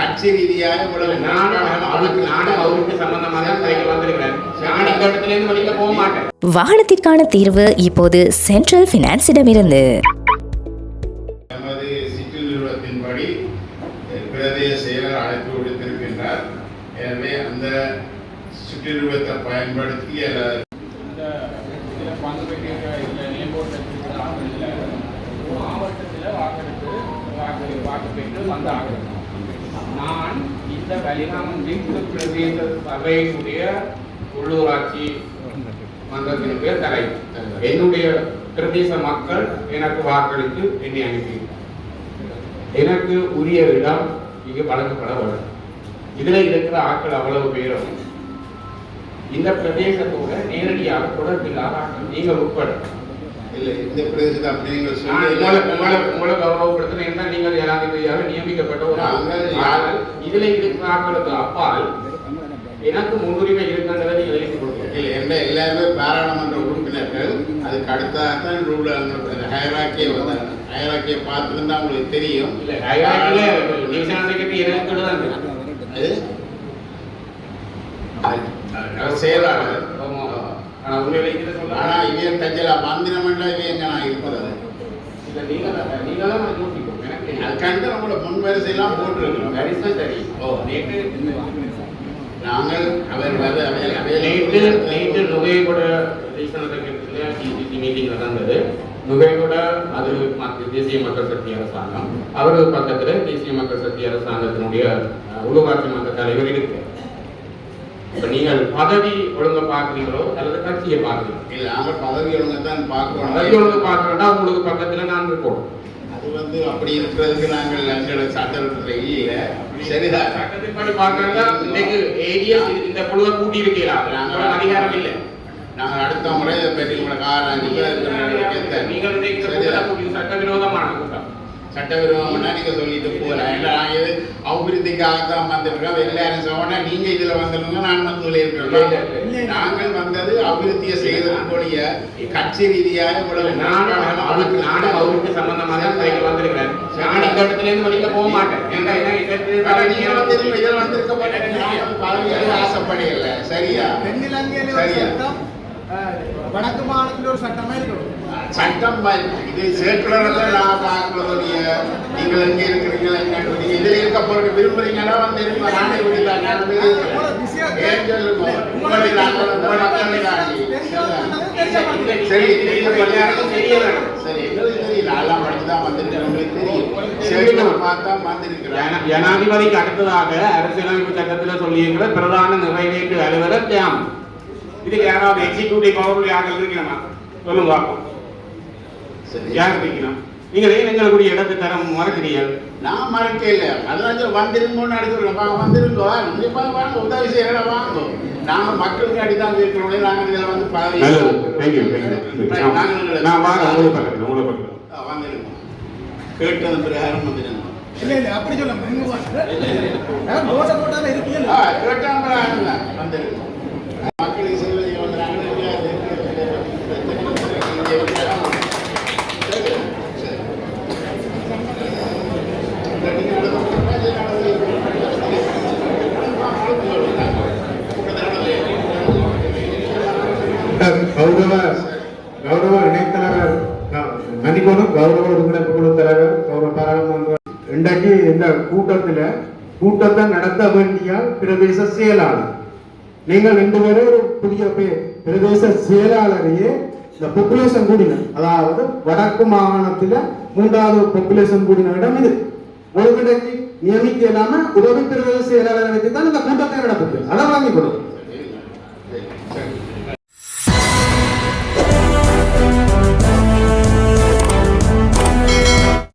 கட்சி ரீதியாக இவ்வளவு நானும் அவருக்கு நானும் அவருக்கு சம்பந்தமா தான் கடைக்கு வந்திருக்கிறேன். நான் இந்த இடத்துல இருந்து வெளியில போக மாட்டேன். வாகனத்திற்கான தீர்வு இப்போது சென்ட்ரல் பினான்ஸிடமிருந்து நமது சிற்று நிறுவனத்தின்படி பிரதேச செயலர் அழைப்பு விடுத்திருக்கின்றார். எனவே அந்த சுற்று நிறுவனத்தை பயன்படுத்தி மாவட்டத்தில் வாக்கெடுப்பு வாக்கு வாக்கு பெற்று வந்த ஆகணும் நான் இந்த வலிகாமம் பிரதேச சபையினுடைய உள்ளூராட்சி மன்றத்தினுடைய தலை. என்னுடைய பிரதேச மக்கள் எனக்கு வாக்களித்து என்னை அனுப்பி எனக்கு உரிய இடம் இங்கு வழங்கப்பட வேண்டும் இதில் இருக்கிற ஆட்கள் அவ்வளவு பேரும் இந்த பிரதேசத்தோட நேரடியாக தொடர்பில்லாத ஆட்கள் நீங்கள் உட்பட இல்லை இந்த பிரதேசத்தை அப்படி நீங்கள் நான் சொல்லி கௌரவப்படுத்தின நீங்கள் ஜனாதிபதியாக நியமிக்கப்பட்ட ஒரு ஆனால் இதுல அப்பால் எனக்கு முன்னுரிமை இருக்கின்றதை நீங்கள் எழுதி இல்லை என்ன எல்லாருமே பாராளுமன்ற உறுப்பினர்கள். அதுக்கு அடுத்ததான் ரூல் ஹயராக்கியை வந்து ஹயராக்கியை பார்த்துருந்தா உங்களுக்கு தெரியும். இல்ல எனக்கு செயலாளர். ஆனா இவன் தஞ்சலா மந்திரமண்டல இவன் எங்க நான் இருப்பது? அது இல்ல நீங்க தான் நீங்க தான் அதை யோசிக்கணும் எனக்கு தெரியாது. அது கண்டு நம்மளோட முன் வரிசையெல்லாம் போட்டிருக்கிறோம். the சரி. ஓ. நேற்று நாங்கள் அவர் நேற்று நேற்று நுகையகூட மீட்டிங் நடந்தது. நுகையகூட அது தேசிய மக்கள் சக்தி அரசாங்கம். அவர் பக்கத்தில் தேசிய மக்கள் சக்தி அரசாங்கத்தினுடைய உள்ளூராட்சி மன்ற தலைவர் இருக்கு. இப்ப நீங்கள் பதவி ஒழுங்க பார்க்குறீங்களோ அல்லது கட்சியை பார்க்குறீங்களோ? இல்லை நாங்கள் பதவி ஒழுங்கத்தான் பதவி ஒழுங்கு பார்க்கணும் பார்க்கணும்னா உங்களுக்கு பக்கத்துல நான் இருக்கணும். அது வந்து அப்படி இருக்கிறதுக்கு நாங்கள் எங்களோட சட்டத்தில் இல்லை. சரிதான் சட்டத்தின்படி பார்க்கறதா இன்னைக்கு ஏரியா இந்த குழுவை கூட்டி இருக்கிறாங்க நாங்கள் அதிகாரம் இல்லை. நாங்கள் அடுத்த முறை உங்களுக்கு ஆராய்ச்சி நீங்கள் சட்டவிரோதமான கூட்டம் சட்டவிரோதம்னா நீங்க சொல்லிட்டு போறேன் இல்லை நான் இது அபிவிருத்திக்காக தான் வந்திருக்கோம் எல்லாரும் சொன்னா நீங்க இதுல வந்துருங்க நான் வந்து இல்லை. நாங்கள் வந்தது அபிவிருத்தியை செய்வதற்குரிய கட்சி ரீதியாக இவ்வளவு நானும் அவருக்கு நானும் அவருக்கு சம்பந்தமா தான் கடைக்கு வந்திருக்கிறேன். நான் இந்த இடத்துல இருந்து வெளியில போக மாட்டேன். ஏன்னா என்ன இதற்கு ஆனா நீங்க வந்து இதில் வந்திருக்க மாட்டேன் நாங்கள் பதவியாக ஆசைப்படையில சரியா? சரியா? வடக்கு மாநிலத்தில் ஒரு சட்டமா இருக்கணும். சட்டம் இது சேர்க்கிறத நான் பார்க்கறதுடைய நீங்கள் எங்க இருக்கிறீங்களா என்னன்னு நீங்க இதுல இருக்க போறது விரும்புறீங்களா வந்து இருக்க நானே விடுதாங்க உங்களை உங்களை மக்களை சரி வேணும். சரி எங்களுக்கு தெரியல. அதெல்லாம் படிச்சு வந்திருக்கிறேன் உங்களுக்கு தெரியும். பார்த்தா ஜனாதிபதிக்கு அடுத்ததாக அரசியலமைப்பு சட்டத்தில் சொல்லியிருக்கிற பிரதான நிறைவேற்று அலுவலர் தியானம் இதுக்கு யாராவது எக்ஸிக்யூட்டிவ் பவர் யாரும் இருக்கணுமா? சொல்லுங்க பார்ப்போம். யார் இருக்கணும் நீங்க ஏன் எங்களுடைய இடத்தை தர மறக்கிறீர்கள் நான் மறக்க இல்லை. அதெல்லாம் சொல்லி வந்திருங்கோன்னு வாங்க வந்திருங்கோ. கண்டிப்பா வாங்க உதவி செய்யறத வாங்க நாங்க மக்களுக்கு அடிதான் இருக்கிறோம் நாங்க இதுல வந்து பதவி நான் வாங்க உங்களுக்கு பக்கத்தில் உங்களுக்கு பக்கத்தில் ஆ, வந்திருங்க. கேட்டது பிரகாரம் வந்திருங்க இல்ல இல்ல அப்படி சொல்ல கேட்டான் பிரகாரம் தான் வந்திருங்க மக்களுக்கு செய்வதை வந்தாங்க கௌரவ கௌரவ இணைத்தலைவர் க- மன்னிக்கணும் கௌரவ ஒருங்கிணைப்பு குழு தலைவர் கௌரவ பாராளுமன்ற இன்றைக்கு இந்த கூட்டத்தில் கூட்டத்தை நடத்த வேண்டிய பிரதேச செயலாளர். நீங்கள் ரெண்டு பேரும் ஒரு புதிய பிரதேச செயலாளரையே இந்த பாப்புலேஷன் கூடினர் அதாவது வடக்கு மாகாணத்தில் மூன்றாவது பாப்புலேஷன் கூடின இடம் இது. ஒரு நியமிக்க இல்லாம உதவி பிரதேச செயலாளரை வச்சு தான் இந்த கூட்டத்தை நடத்துது. அதை வாங்கி கொடுக்கும்